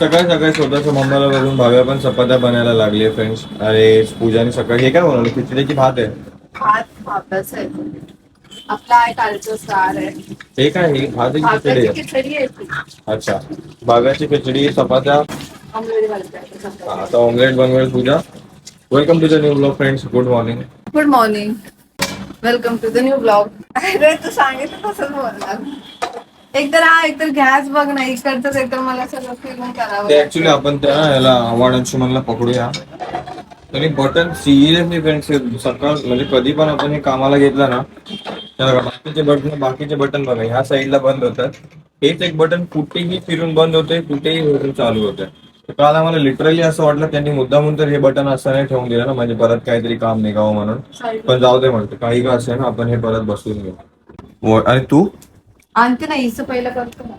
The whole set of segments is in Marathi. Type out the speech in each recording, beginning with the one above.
सकाळी सकाळी स्वतःच्या मम्माला बघून भाव्या पण चपात्या बनायला लागली फ्रेंड्स अरे पूजाने सकाळी हे काय बनवलं? खिचडीची भात आहे. भात भाताच आहे. आपला आहे कालचं सार आहे. हे काय? हे भात खिचडी भाताची आहे खिचडी आहे ती. अच्छा. भाव्याची खिचडी चपात्या. आता ऑमलेट बनवेल Pooja. Welcome to the new blog friends good morning good morning welcome to the new blog अरे तू सांगितलं तसंच बोलणार. एकतर हा एकतर गॅस बघ ना इकडचंच एकतर मला सगळं फिरून करावं ते. ऍक्च्युली आपण त्या याला आव्हाड अंशुमनला पकडूया आणि बटन सिरियसली फ्रेंड्स सकाळ म्हणजे कधी पण आपण हे कामाला घेतलं ना तर बघा, बाकीचे बटन बाकीचे बटन बघा ह्या साईडला बंद होतात हेच एक बटन कुठेही फिरून बंद होते कुठेही फिरून चालू होते तर काल आम्हाला लिटरली असं वाटलं त्यांनी मुद्दामून तर हे बटन असं नाही ठेवून दिलं ना म्हणजे परत काहीतरी काम निघावं म्हणून. पण जाऊ दे म्हणतो काही का असेल ना आपण हे परत बसवून घेऊ आणि तू आणते ना हिचं पहिलं करतो ना.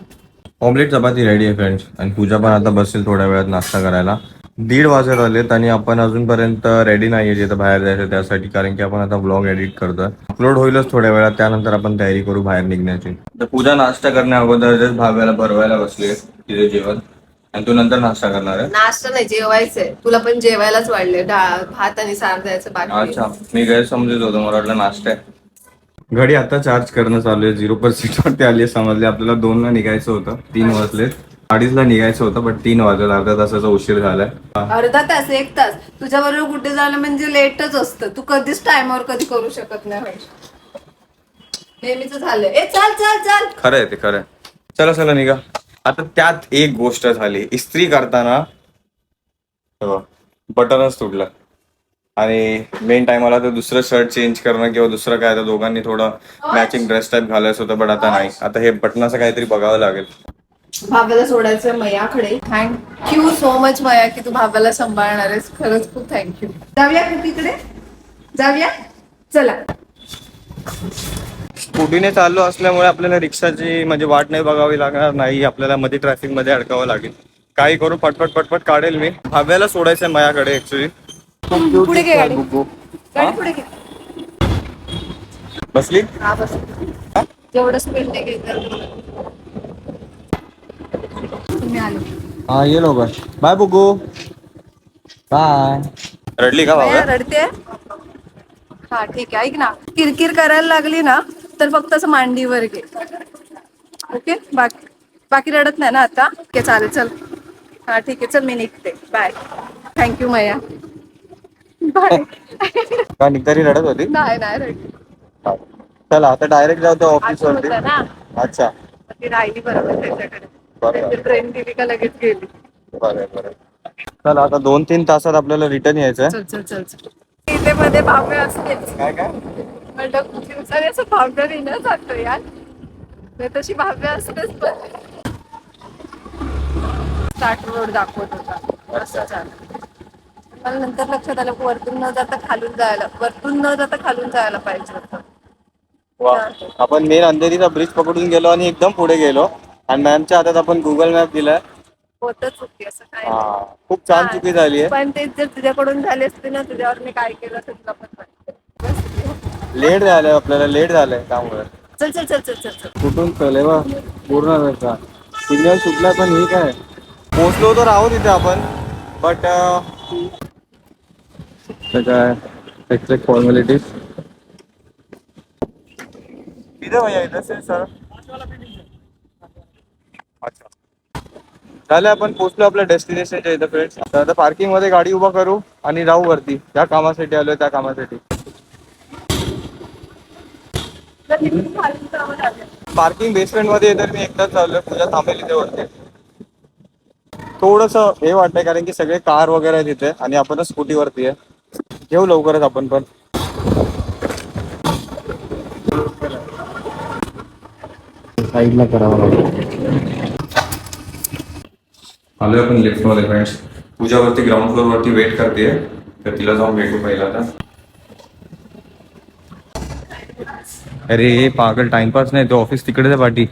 ऑमलेट चपाती रेडी आहे फ्रेंड्स आणि पूजा पण आता बसेल थोड्या वेळात नाश्ता करायला. दीड वाजत आलेत आणि आपण अजूनपर्यंत रेडी नाहीये जिथं बाहेर जायचं त्यासाठी कारण की आपण आता ब्लॉग एडिट करतोय. अपलोड होईलच थोड्या वेळात त्यानंतर आपण तयारी करू बाहेर निघण्याची. तर पूजा नाश्ता करण्या अगोदर भाव्याला भरवायला बसली तिथे जेवण. आणि तू नंतर नाश्ता करणार आहे. नाश्ता नाही जेवायचंय. तुला पण जेवायलाच वाढले डाळ भात आणि सार द्यायचं बाकी. अच्छा मी गैरसमजत होतो मला वाटलं नाश्ता आहे. घडी आता चार्ज करणं चालू आहे. झिरो पर्सेंट वरती आली आहे. समजले आपल्याला दोन ला निघायचं होतं. तीन वाजले अडीचला निघायचं होतं पण तीन वाजले अर्ध्या तासाचा उशीर झालाय. अर्धा तास एक तास. तुझ्या बरोबर कुठे जाणं म्हणजे लेटच असतं. तू कधीच टाइमवर कधी करू शकत नाही. नेहमीच झालंय. ए चाल चाल चाल. खरं आहे ते खरं आहे. चला चला निघा. आता त्यात एक गोष्ट झाली. इस्त्री करताना बटनच तुटलं. आणि मेन टायमाला तर दुसरं शर्ट चेंज करणं किंवा दुसरं काय तर दोघांनी थोडं मॅचिंग ड्रेस टाईप घालायचं होतं पण आता नाही. आता हे बटनाचं काहीतरी बघावं लागेल. भाव्याला सोडायचं मयाकडे थँक्यू सो मच मया की तू भाव्याला सांभाळणार आहेस. खरंच खूप थँक्यू जाऊया का तिकडे? जाऊया? चला. स्कूटीने चाललो असल्यामुळे आपल्याला रिक्षाची म्हणजे वाट नाही बघावी लागणार नाही आपल्याला मध्ये ट्रॅफिकमध्ये अडकावं लागेल. काही करू पटपट पटपट काढेल मी. भाव्याला सोडायचंय माझ्याकडे ऍक्च्युली पुढे घे गाडी। गाडी पुढे घे बसली? हा बस। जेवढं स्पीडने घेत तुम्ही आलो. हा ये लोक बाय बुगू बाय रडली का बाबा? रडते? हा ठीक आहे ऐक ना. किरकिर करायला लागली ना तर फक्त असं मांडीवर घे. ओके? बाकी बाकी रडत नाही ना आता? ओके चालेल चल. हा ठीक आहे चल मी निघते. बाय थँक्यू मया. का निघतारी रडत होती? नाही नाही रडली. चला आता डायरेक्ट जाऊ ऑफिस आठवण वरती. होतं ना? अच्छा. ती राहिली बरोबर त्याच्याकडे. ट्रेन गेली का लगेच गेली. बरं बरं. चला आता दोन तीन तासात आपल्याला रिटर्न यायचंय. चल चल चल चल. इथे मध्ये भाव्य असतेच. काय काय? खूप दिवसाने असं जातं यार. नाही तशी भाव्य असतेच पण. स्टार्ट रोड दाखवत होता. असं मला नंतर लक्षात आलं की वरतून न जाता खालून जायला वरतून न जाता खालून जायला पाहिजे होतं. वा. आपण मेन अंधेरीचा ब्रिज पकडून गेलो आणि एकदम पुढे गेलो. आणि मॅमच्या हातात आपण गुगल मॅप दिलाय. होतच होती असं काय नाही. खूप छान चुकी झाली आहे. पण ते जर तुझ्याकडून झाले असते ना तुझ्यावर मी काय केलं असं तुला पण माहिती. बस. लेट झालंय आपल्याला लेट झालंय त्यामुळे. चल चल चल चल चल चल. कुठून चले वा पूर्ण रस्ता सिग्नल सुटला पण ही काय पोहोचलो तर आहोत इथे आपण बट काय एक्झॅक्ट फॉर्मॅलिटीज इथे भैया इधर से सर अच्छा. झालं आपण पोहोचलो आपल्या डेस्टिनेशनच्या इथं फ्रेंड्स आता पार्किंगमध्ये गाडी उभा करू आणि जाऊ वरती. त्या कामासाठी आलोय त्या कामासाठी. पार्किंग बेसमेंटमध्ये तर मी एकदाच चाललोय पूजा थांबेल इथे वरती. थोडस हे वाटतंय कारण की सगळे कार वगैरे आहेत तिथे आणि आपणच स्कूटी वरती आहे. घेऊ लवकरच आपण पण. साईडला करावं लागेल. आलोय आपण लिफ्टमध्ये फ्रेंड्स पूजावरती ग्राउंड फ्लोअर वरती वेट करते. तर तिला जाऊन भेटू पहिला आता. अरे पागल टाइमपास नाही तो ऑफिस तिकडेच आहे पार्टी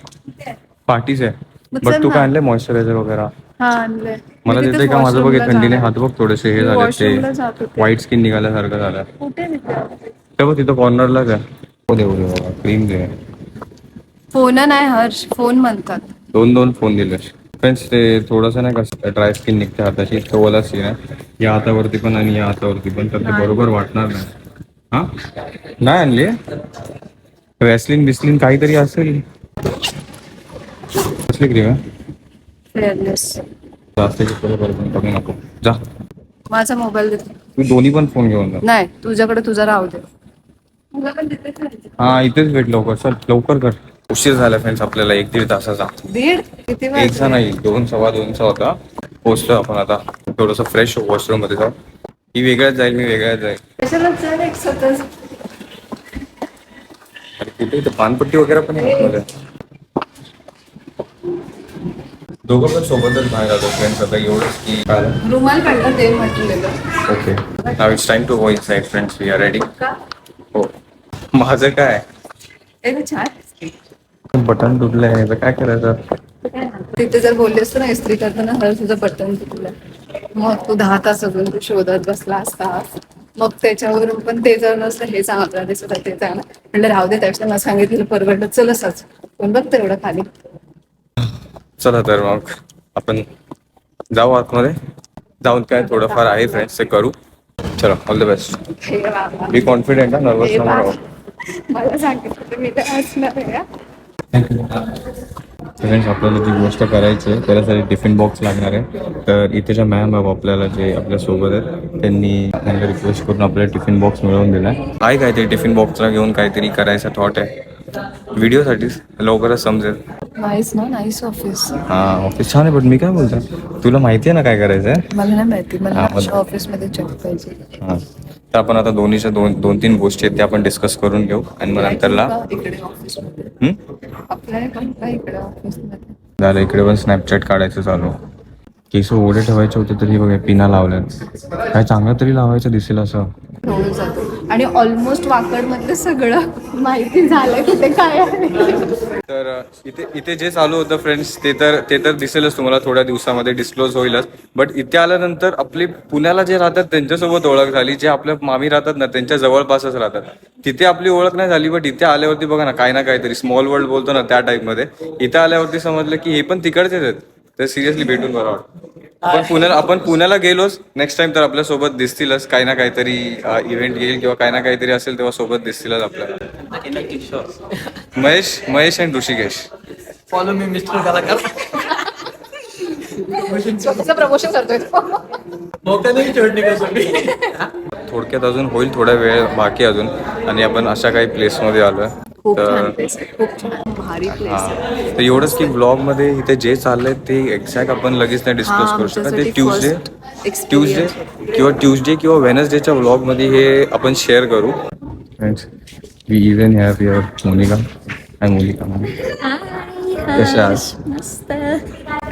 पार्टीच आहे. बट तू. काय आणलंय मॉइश्चरायझर वगैरे? हा आणलंय. मला तिथे का माझं बघ थंडीने. हात बघ थोडेसे हे झाले ते. व्हाईट स्किन निघाल्यासारखं झालं? ते बघ तिथं कॉर्नरलाच आहे हो दे बाबा क्रीम दे. फोन नाही हर्ष. फोन म्हणतात. दोन दोन फोन दिले. फ्रेंड्स ते थोडंसं नाही का ड्राय स्किन निघते हाताची इतकं ओला स्किन आहे. या हातावरती पण आणि या हातावरती पण. तर ते. बरोबर वाटणार नाही. हा? नाही आणली? वॅसलिन बिस्लिन काहीतरी असेल. कसली क्रीम आहे. जास्त नको जा माझा मोबाईल देते. तू दोन्ही पण फोन घेऊन जा. नाही तुझ्याकडे तुझा राहू दे? हा इथेच भेट लवकर. चल लवकर कर. उशीर झाला फ्रेंड्स आपल्याला एक दीड तासाचा. दीड? किती एकचा वाजले? नाही दोन सव्वा दोनचा होता. पोचतो आपण आता. थोडस फ्रेश हो वॉशरूममध्ये जाऊ. ही वेगळ्याच जाईल मी वेगळ्याच जाईल. कशाला चल एक स्वतःच? अरे कुठे इथं पानपट्टी वगैरे पण आहे आतमध्ये. दोघं पण सोबतच बाहेर जातो फ्रेंड्स आता एवढंच की रुमाल काढला ते म्हटलेलं. Okay now it's time to go inside friends we are ready का? हो. माझं काय? गं, छान. बटन तुटलंय. याचं काय करायचं? तिथे जर बोलली असतो ना इस्त्री करताना हर तुझं बटन तुटलं मग तू दहा तास अजून तू शोधत बसला असतास. मग त्याच्यावरून पण ते जर नसलं हे चांगलं दिसत ते चांगलं म्हणलं राहू दे त्यापेक्षा मला सांगितलं परवडलं. चल असंच. पण बघ तेवढं खाली? चला तर मग आपण जाऊ आतमध्ये जाऊन काय थोडंफार आहे फ्रेंड्स ते करू चलो all the best. Be confident हा नर्वस हे नको. राहू. मला सांगितलं तर मी तर असणार आहे. फ्रेंड्स आपल्याला जी गोष्ट करायची आहे त्याच्यासाठी टिफिन बॉक्स लागणार आहे तर इथे ज्या मॅम आहे आपल्याला जे आपल्यासोबत आहेत त्यांनी त्यांना रिक्वेस्ट करून आपल्याला टिफिन बॉक्स मिळवून दिला आहे काहीतरी टिफिन बॉक्सला घेऊन काहीतरी करायचा थॉट आहे व्हिडिओसाठीच लवकरच समजेल नाईस ना नाईस ऑफिस हा ऑफिस छान आहे पण मी काय बोलतो तुला माहिती आहे ना काय करायचं आहे मला नाही माहिती. मला हा, ऑफिसमध्ये चेक पाहिजे. हा. तर आपण आता दोन्हीच्या दोन दोन तीन गोष्टी आहेत त्या आपण डिस्कस करून घेऊ. आणि मग नंतरला का इकडे ऑफिसमध्ये हम्म? अप्लाय पण का इकडे ऑफिसमध्ये झालं इकडे पण स्नॅपचॅट काढायचं चालू. केस ओढे ठेवायचे होते तरी बघा पिना लावल्यात. काय चांगलं तरी लावायचं दिसेल असं. जातो. आणि ऑलमोस्ट वाकड मधलं सगळं माहिती झालं की ते काय आहे. तर इथे इथे जे चालू होतं फ्रेंड्स ते तर ते तर दिसेलच तुम्हाला थोड्या दिवसामध्ये डिस्क्लोज होईलच. बट इथे आल्यानंतर आपली पुण्याला जे राहतात त्यांच्यासोबत ओळख झाली. जे आपल्या मामी राहतात ना त्यांच्या जवळपासच राहतात. तिथे आपली ओळख नाही झाली बट इथे आल्यावरती बघा ना काय ना काहीतरी स्मॉल वर्ल्ड बोलतो ना त्या टाईपमध्ये इथे आल्यावरती समजलं की हे पण तिकडचेच आहेत. तर सिरियसली भेटून बरं वाटतं. आपण पुण्याला आपण पुण्याला गेलोच नेक्स्ट टाइम तर आपल्यासोबत दिसतीलच. काही ना काहीतरी इव्हेंट येईल किंवा काही ना काहीतरी असेल तेव्हा सोबत दिसतीलच आपल्याला. महेश महेश अँड ऋषिकेश. फॉलो मी मिस्टर कलाकार. स्वतःचं प्रमोशन करतोय. थोडक्यात अजून होईल थोडा वेळ बाकी अजून. आणि आपण अशा काही प्लेसमध्ये खूप छान प्लेस आहे. खूप छान. भारी प्लेस हा आहे. तर एवढंच की ब्लॉगमध्ये इथे जे चाललंय ते एक्झॅक्ट आपण लगेच नाही डिस्कस हा, करू शकत. ते ट्यूजडे ट्यूजडे किंवा ट्यूजडे किंवा वेनसडेच्या ब्लॉगमध्ये हे आपण शेअर करू. Friends we even have your Monica hi Monica कशा आहात?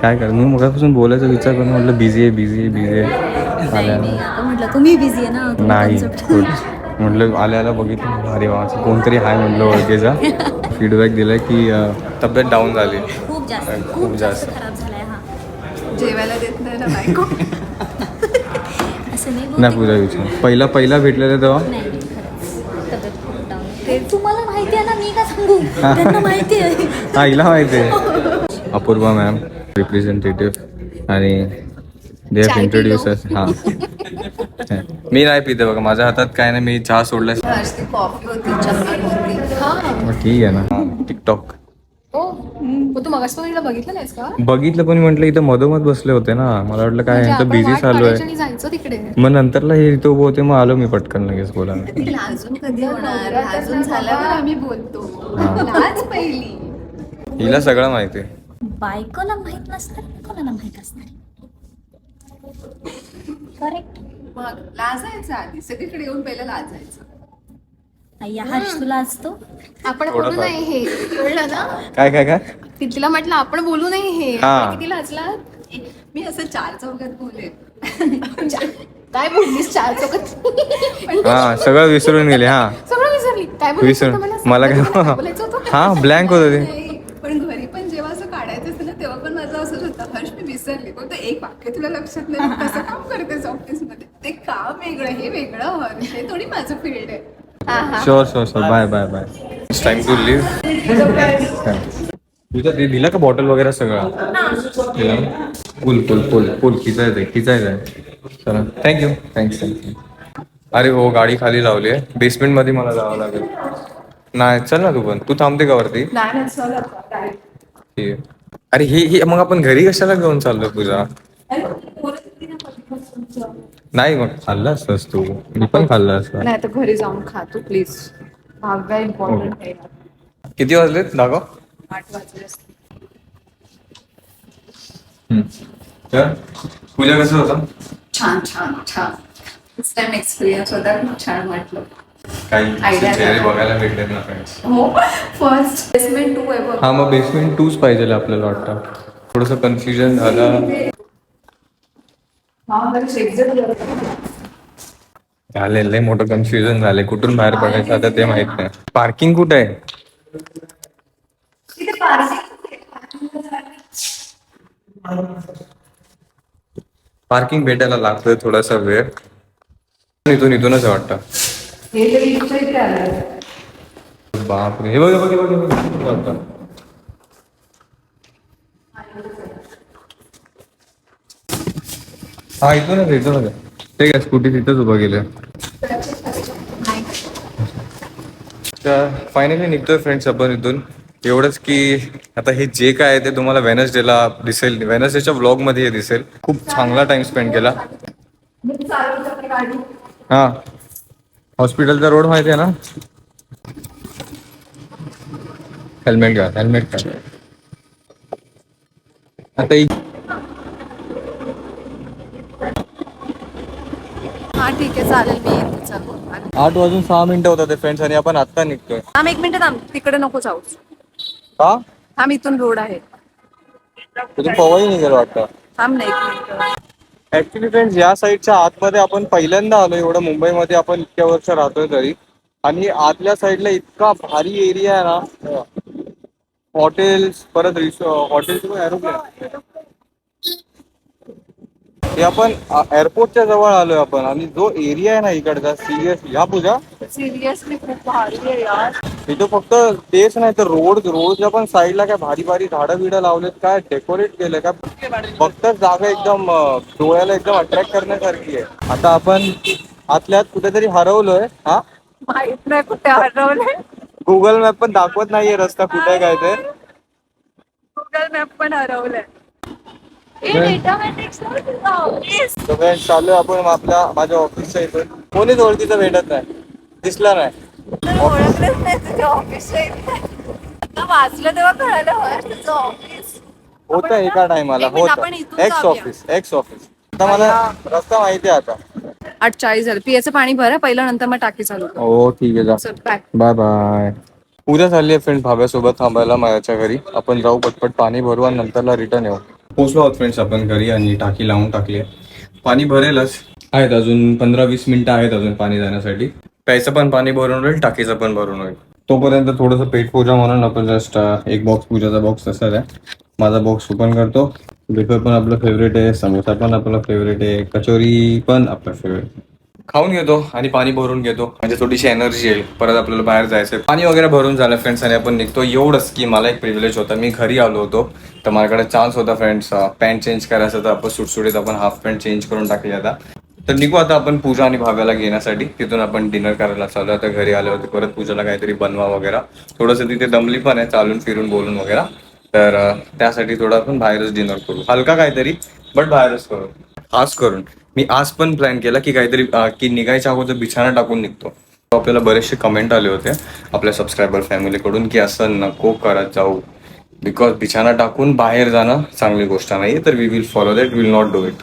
काय कर मी मगापासून बोलायचा विचार करून म्हटलं बिझी आहे बिझी आहे बिझी आहे. आल्या म्हटलं तुम्ही बिझी आहे ना तुम्ही नाही concept-. म्हटलं आल्याला बघितलं अरे वा असं कोणतरी हाय म्हटलं ओळखीचा. फीडबॅक दिलाय की अं, तब्येत डाऊन झाली. खूप जास्त खूप खूप जास्त. जास्त. खराब झालाय हा. जेवायला देत नाही ना बायको. असं नाही नाही बहुतेक- पूजा विचार. पहिला पहिला भेटलेलं तेव्हा? नाही नाही, खरंच. तब्येत खूप डाऊन ते तुम्हाला माहिती आहे ना मी का सांगू? त्यांना माहिती आहे. हा हिला माहिती आहे. अपूर्वा मॅम रिप्रेझेंटेटिव्ह आणि दे हॅव इंट्रोड्यूस. हा. मी नाही पिते बघा माझ्या हातात काय नाही मी चहा हा मग ठीक आहे ना. टिकटॉक बघितलं पण म्हटलं इथं मधोमध बसले होते ना. मला वाटलं काय म्हणजे बिझी वाट चालू आहे. मग नंतरला हे इथं उभं होते मग आलो मी पटकन लगेच बोलायला. पहिली. हिला सगळं माहिती आहे. बायकोला माहीत नसतं कोणाला माहीत असणार? करेक्ट मग लाजायचं आधी. सगळीकडे येऊन पहिलं लाजायचं. अय्या हर्ष तुला असतो? आपण थोडंफार. बोलू नाही हे. कळलं ना? काय काय काय? ती- तिला म्हटलं आपण बोलू नाही हे. हा. आपण किती लाजला मी असं चार चौकात बोले काय बोललीस? चार चौकात पण हा सगळं विसरून गेले हा. सगळं विसरली. काय बोलायचं विसरून. होतं मला? काय बोलायचं होतं? हा ब्लँक होतं ते नाही, पण घरी पण जेव्हा असं काढायचं असतं ना तेव्हा पण माझं असंच होतं हर्ष मी विसरले फक्त एक वाक्य तुला लक्षात नाही? कसं काम करतेस ऑफिसमध्ये? ते काम वेगळं हे वेगळं हर्ष हे थोडी माझं फील्ड आहे. Sure sure sure bye bye bye it's time to leave तुझं ते दिलं का बॉटल वगैरे सगळं? फुल फुल फुल फुल खिचायचं खिचायचं आहे चला. थँक्यू थँक्स थँक्यू अरे हो गाडी खाली लावली आहे. बेसमेंटमध्ये मला जावं लागेल. नाही चल ना तू पण. तू थांबते का वरती. ठीक आहे. अरे ही ही मग आपण घरी कशाला घेऊन ना पटकन नाही मग खाल्लं असतंस तू. मी पण खाल्लं असतं. नाही तर घरी जाऊन खा तू प्लीज भाग्य इम्पॉर्टंट आहे. किती वाजलेत? दाखव. आठ वाजले असतील. हम्म. तर पूजा कसं होतं? छान छान छान. फर्स्ट टाइम एक्सपिरियन्स होता खूप छान वाटलं. काही चेहरे. बघायला भेटले ना फ्रेंड्स हो फर्स्ट बेसमेंट टू आहे बघ. हा मग बेसमेंट टूच पाहिजे आपल्याला वाटतं. थोडस कन्फ्युजन झालं. झाले लय मोठं कन्फ्युजन झालंय कुठून बाहेर पडायचं आता ते माहीत नाही. पार्किंग कुठे आहे? पार्किंग पार्किंग भेटायला लागतोय थोडासा वेळ. इथून इथूनच वाटतं. हे तरी इथच्या इथे आलं बापरे हे बघ हे बघ हे बघ हे बघ. हा आहे, इथूनच आहे. ठीक आहे स्कूटी तिथंच उभं गेले. तर फायनली निघतोय फ्रेंड्स आपण इथून. एवढंच की आता हे जे काय आहे ते तुम्हाला वेनसडेला दिसेल. वेनसडेच्या व्लॉगमध्ये हे दिसेल. खूप चांगला टाइम स्पेंड केला. हा. हॉस्पिटलचा रोड माहिती आहे ना? हेल्मेट घ्या हेल्मेट घ्या आता इ- हा ठीक आहे चालेल मी येते चल आठ वाजून सहा मिनिटं होतात ते फ्रेंड्स आणि आपण आता निघतोय. थांब एक मिनिट थांब. तिकडे नको जाऊस का? थांब इथून रोड आहे. पवई निघेल वाटतं. थांब ना एक मिनिट. ऍक्च्युली फ्रेंड्स या साईडच्या आतमध्ये आपण पहिल्यांदा आलो एवढं मुंबईमध्ये आपण इतक्या वर्ष राहतोय तरी. आणि आतल्या साईडला इतका भारी एरिया आहे ना. हॉटेल्स परत रिसो हॉटेल्स एरोप्लेन हे आपण एअरपोर्टच्या जवळ आलोय आपण. आणि जो एरिया आहे ना इकडचा सिरियस या पूजा? सिरियसली खूप भारी आहे यार. इथं फक्त तेच नाही तर रोड रोडच्या पण साईडला काय भारी भारी झाडं बिडं लावलेत काय डेकोरेट केलंय काय फक्त जागा एकदम डोळ्याला एकदम अट्रॅक्ट करण्यासारखी आहे. आता आपण आतल्यात कुठेतरी हरवलोय हा? माहीत नाही कुठे हरवले गुगल मॅप पण दाखवत नाहीये रस्ता कुठे काय ते. गुगल मॅप पण हरवलंय. Friends, चाललोय आपण आपल्या माझ्या ऑफिसच्या इथून. कोणीच ओळखीचं भेटत नाही. दिसला नाही. ओळखलंच नाही तुझ्या ऑफिसच्या इथे. वाचलं तेव्हा कळालं होय तुझं ऑफिस होतं एका टायमाला होतं. एक्स. ऑफिस एक्स ऑफिस आता मला रस्ता माहिती आहे आता. आठ चाळीस झालं. पियाचं पाणी भरा पहिलं नंतर मग टाकी चालू. हो ठीक आहे चल बाय बाय उद्या चालली आहे फ्रेंड भाव्यासोबत थांबायला माझ्या घरी. आपण जाऊ पटपट पाणी भरू आणि नंतरला रिटर्न येऊ. पोचलो आहोत फ्रेंड्स आपण घरी आणि टाकी लावून टाकली आहे. पाणी भरेलच. आहेत अजून पंधरा वीस मिनिटं आहेत अजून पाणी जाण्यासाठी. प्यायचं पण पाणी भरून होईल टाकीचं पण भरून होईल तोपर्यंत थोडंसं पेट पूजा म्हणून आपण जस्ट एक बॉक्स पूजाचा बॉक्स तसाच आहे. माझा बॉक्स ओपन करतो. वेफर पण आपलं फेवरेट आहे समोसा पण आपलं फेवरेट आहे कचोरी पण आपलं फेवरेट खाऊन घेतो आणि पाणी भरून घेतो. म्हणजे थोडीशी एनर्जी येईल. परत आपल्याला बाहेर जायचं पाणी वगैरे भरून झालं फ्रेंड्स आणि आपण निघतो. एवढंच की मला एक प्रिव्हिलेज होता. मी घरी आलो होतो. तर माझ्याकडे चान्स होता फ्रेंड्स पॅन्ट चेंज करायचा तर आपण सुटसुटीत आपण हाफ पॅन्ट चेंज करून टाकली आता. तर निघू आता आपण पूजा आणि भाव्याला घेण्यासाठी. तिथून आपण डिनर करायला चालू आता घरी आले होते परत पूजाला काहीतरी बनवा वगैरे. थोडंसं तिथे दमली पण आहे चालून फिरून बोलून वगैरे. तर त्यासाठी थोडं आपण बाहेरच डिनर करू. हलका काहीतरी बट बाहेरच करू. खास करून. मी आज पण प्लॅन केला की काहीतरी की निघायच्या अगोदर बिछाना टाकून निघतो. आपल्याला बरेचसे कमेंट आले होते आपल्या सबस्क्रायबर फॅमिलीकडून की असं नको करत जाऊ. बिकॉज बिछाना टाकून बाहेर जाणं चांगली गोष्ट नाही तर we will follow that will not do it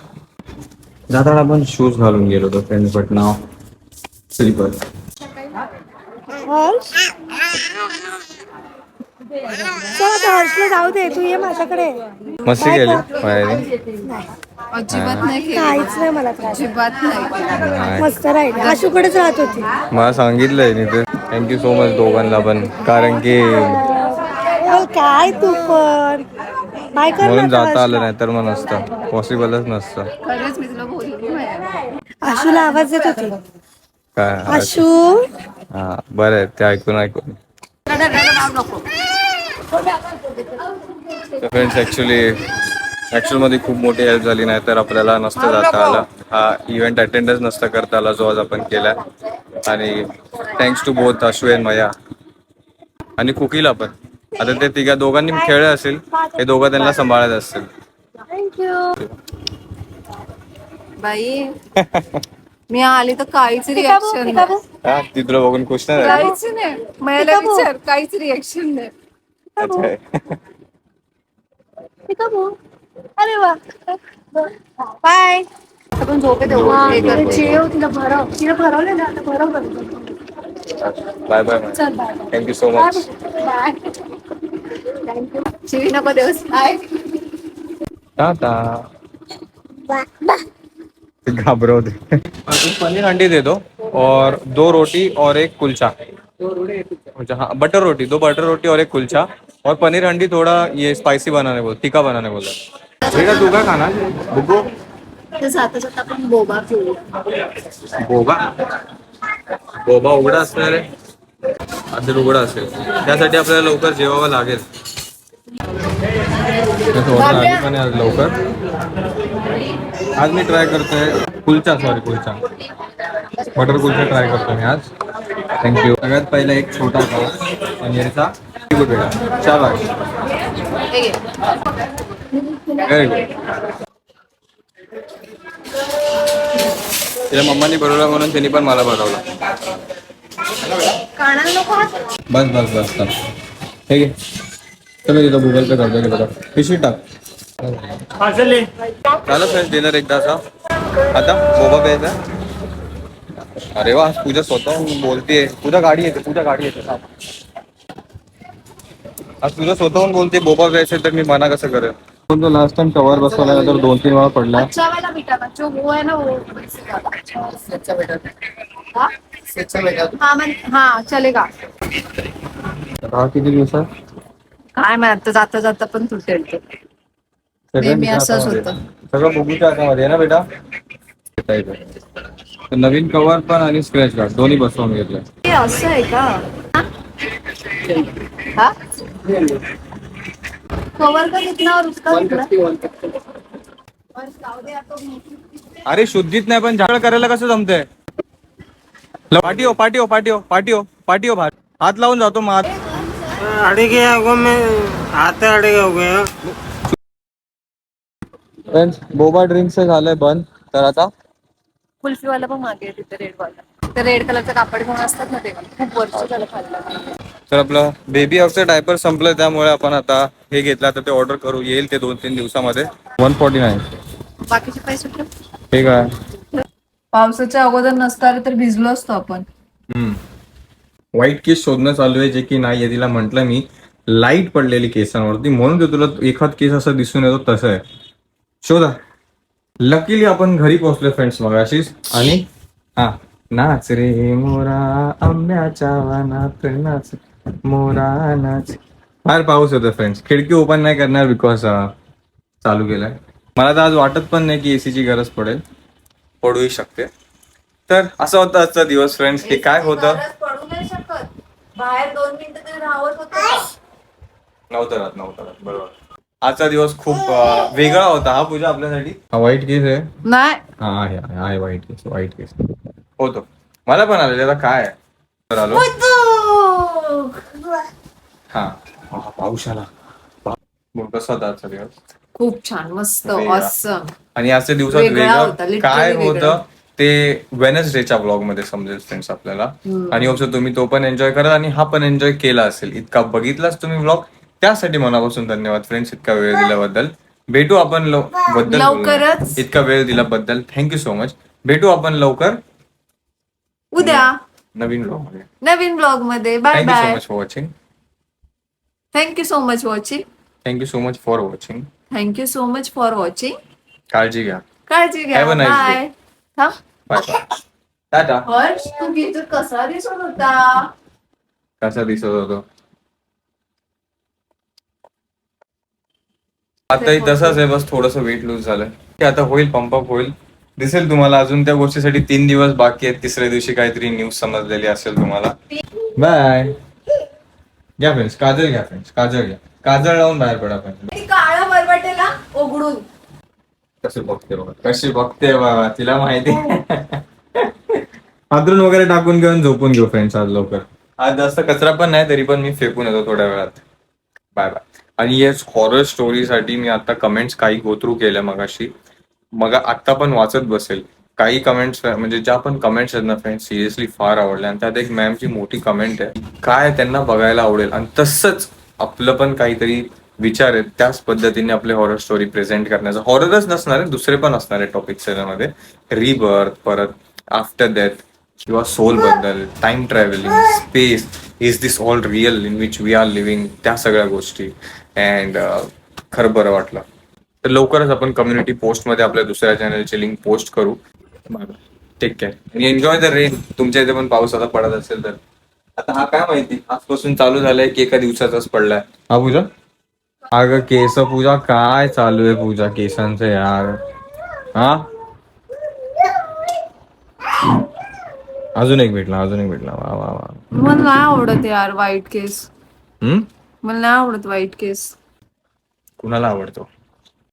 जाताना आपण शूज घालून गेलो होतो friends but now slipper Harshala जाऊ दे तू ये माझ्याकडे मस्ती केली बाहेर अजिबात नाही केलं काहीच नाही मला त्रास अजिबात नाही मस्त राहील आशूकडेच राहत होती मला सांगितलंय मी तर थँक्यू सो मच दोघांना पण कारण की काय तू पण कर म्हणून जाता आलं नाही तर मग नसतं पॉसिबलच नसतं खरंच मी तुला बोलली नाही आशूला आवाज देत होती काय आशू हा बरं ते ऐकून ऐकून तर फ्रेंड्स ॲक्च्युली ॲक्च्युअलमध्ये खूप मोठी हेल्प झाली नाही तर आपल्याला नसतं जाता आलं. हा इव्हेंट अटेंडच नसता करता आला जो आज आपण केला. आणि thanks to both Ashwa and Maya. आणि कुकीला पण आता ते तिघा दोघांनी खेळले असेल हे दोघं त्यांना सांभाळत असतील. बाई मी आली तर काहीच रिॲक्शन नाही. हा ती तुला बघून खुश नाही? काहीच नाही. मला विचार काहीच रिॲक्शन नाही. अच्छा. अरे वा. बाय. आपण झोपेत. चिव तिला भरव. तिला भरवलं ना आता भरव बाय बाय चल bye thank you so much bye. शिवी नको देऊस. काय टाटा. घाबरवते एक पनीर अंडी दे दो और दो रोटी और एक कुलचा. अच्छा हाँ बटर रोटी दो बटर रोटी और एक कुलचा और पनीर अंडी थोड़ा ये स्पाइसी बनाने बोल तीखा बनाने बोला बेटा तू काय खाणार जाता जाता आपण बोबा पिऊया बोबा? बोबा उघडा असणार आहे. असेल उघडा असेल. त्यासाठी आपल्याला लवकर जेवावं लागेल. त्याचं order आली पण आज लवकर. आज मी ट्राय करतोय kulcha sorry kulcha. Butter kulcha try करतो मी आज. थँक्यू सगळ्यात पहिला एक छोटा पाव पनीरचा? गुड शाबाश व्हेरी गुड मम्मानी बनवलं म्हणून त्यांनी पण मला बनवलं. बस बस बस चल हे घे. तिथं गुगल पे करतो बघा. पिशवी टाक. झालं फ्रेंड्स डिनर एकदा असा. आता बोबा प्यायचा. अरे वा पूजा स्वतः बोलतेय. पूजा गाडी येते पूजा गाडी येते. आज तुझं स्वतःहून बोलते बोबा प्यायचे तर मी मना कसं करेन? पण तो लास्ट टाइम कवर बसवला तर दोन तीन वेळा पडला. अच्छा वाला मीठा का जो वो है ना वो वैसे का? स्वेच्छा भेटत हाँ? स्वेच्छा भेटत हाँ मैं हाँ चलेगा. हा किती दिवसात? काय माहीत जाता जाता पण तुटेल ते सगळं नेहमी तिच्या असंच हातामध्ये. होतं. सगळं बघूच्या हातामध्ये आहे ना बेटा. तर नवीन कवर पण आणि स्क्रॅच कार्ड दोन्ही बसवून घेतलं हे असं आहे का? हा? कवर का कितना और उसका कितना अरे शुद्धीत नाही पण झाड करायला कसं जमतंय? पाठी हो पाठी हो पाठी हो पाठी हो पाठी हो बाहेर हात लावून जातो मग हात. अड़िगे होगो मैं आते अड़िगे हो गए फ्रेंड्स बोबा ड्रिंक्स झालंय बंद. तर आता कुल्फीवाला पण मागे आहे तिथे रेड वाला ते रेड कलरचं कापड घेऊन असतात ना ते खूप वर्ष झालं खाल्लं. तर आपलं बेबी हॉकचं डायपर संपलं त्यामुळे आपण आता हे घेतलं आता ते ऑर्डर करू. येईल ते दोन तीन दिवसामध्ये. वन फोर्टी नाईन बाकीचे पैसे हे पावसाच्या अगोदर नसतं तर भिजलो असतो आपण. व्हाईट केस शोधणं चालू आहे जे की नाही तिला म्हटलं मी. लाइट पडलेली केसांवरती. म्हणून ते तुला एखाद केस असं दिसून येतो तसं आहे. शोधा. लकीली आपण घरी पोहोचलो फ्रेंड्स मग अशीच आणि हा. नाच रे मोरा आंब्याच्या वनात नाच. मोरा नाच. फार पाऊस होतो फ्रेंड्स खिडकी ओपन नाही करणार बिकॉज चालू केलाय. मला तर आज वाटत पण नाही की एसीची गरज पडेल. पडूही शकते. तर असं होतं आजचा दिवस फ्रेंड्स की काय होतं? पडू नाही शकत. बाहेर दोन मिनिटं नव्हतं राहत नव्हतं राहत. बरोबर. आजचा दिवस खूप अं, वेगळा होता हा पूजा आपल्यासाठी? हा व्हाईट केस आहे. नाही. हा आहे आहे, आहे व्हाईट केस व्हाईट केस. होतो. मला पण आलं त्याला काय? आहे? तर आलो. हा. हा, पाऊस आला. पा- कसा होता आजचा दिवस? खूप छान मस्त वेगळा. ऑसम आणि आजच्या दिवसात वेगळा होता, वेगळं literally काय वेगळा. होतं ते वेनसडेच्या ब्लॉगमध्ये समजेल फ्रेंड्स आपल्याला. आणि ऑल्सो तुम्ही तो पण एन्जॉय करा आणि हा पण एन्जॉय केला असेल. इतका बघितलाच तुम्ही ब्लॉग त्यासाठी मनापासून धन्यवाद फ्रेंड्स इतका वेळ दिल्याबद्दल. भेटू आपण लव- बद्दल. लवकरच. इतका वेळ दिल्याबद्दल. थँक्यू सो मच भेटू आपण लवकर. उद्या. नवीन ब्लॉगमध्ये. नवीन ब्लॉगमध्ये. Bye thank you so bye much for watching thank you so much watching thank you so much for watching thank you so much for watching काळजी घ्या. काळजी घ्या. Have a nice day. Bye bye bye Tata. Harsh तू गीत कसा दिसत होता? कसा दिसत होतो? आताही तसाच आहे बस थोडस वेट लूज झालंय. ते आता होईल पंप अप होईल. दिसेल तुम्हाला अजून त्या गोष्टीसाठी तीन दिवस बाकी आहेत. तिसऱ्या दिवशी काहीतरी न्यूज समजलेली असेल तुम्हाला. बाय घ्या फ्रेंड्स काजल घ्या फ्रेंड्स काजळ घ्या. काजळ लावून बाहेर पडा आपण काळा बरबटेला कशी बघते बघा कशी बघते बाबा तिला माहिती. हातरून वगैरे टाकून घेऊन झोपून घेऊ फ्रेंड्स आज लवकर. आज जास्त कचरा पण नाही तरी पण मी फेकून येतो थोड्या वेळात. बाय बाय आणि येस हॉरर स्टोरीसाठी मी आता कमेंट्स काही गोथ्रू केल्या मगाशी. मग आत्ता पण वाचत बसेल. काही कमेंट्स म्हणजे ज्या पण कमेंट्स आहेत ना फ्रेंड्स सिरियसली फार आवडल्या. आणि त्यात एक मॅमची मोठी कमेंट आहे. काय त्यांना बघायला आवडेल? आणि तसंच आपलं पण काहीतरी विचार आहेत. त्याच पद्धतीने आपले हॉरर स्टोरी प्रेझेंट करण्याचा. हॉररच नसणार आहे दुसरे पण असणार आहे टॉपिक्स त्याच्यामध्ये रिबर्थ परत आफ्टर डेथ किंवा सोलबद्दल time travelling space is this all real in which we are living त्या सगळ्या गोष्टी. अँड uh, खरं बरं वाटलं. तर लवकरच आपण कम्युनिटी पोस्टमध्ये आपल्या दुसऱ्या चॅनलची लिंक पोस्ट करू. टेक केअर आणि एन्जॉय द रेन तुमच्या इथे पण पाऊस आता पडत असेल तर. आता हा काय माहिती? आजपासून चालू झालाय की एका दिवसाचाच पडलाय. हा पूजा? अगं केस पूजा काय चालू आहे पूजा केसांचं यार? हा? अजून एक भेटला अजून एक भेटला. वा वा वा. मला नाही आवडत यार व्हाईट केस हम्म? मला नाही आवडत व्हाईट केस कुणाला आवडतो?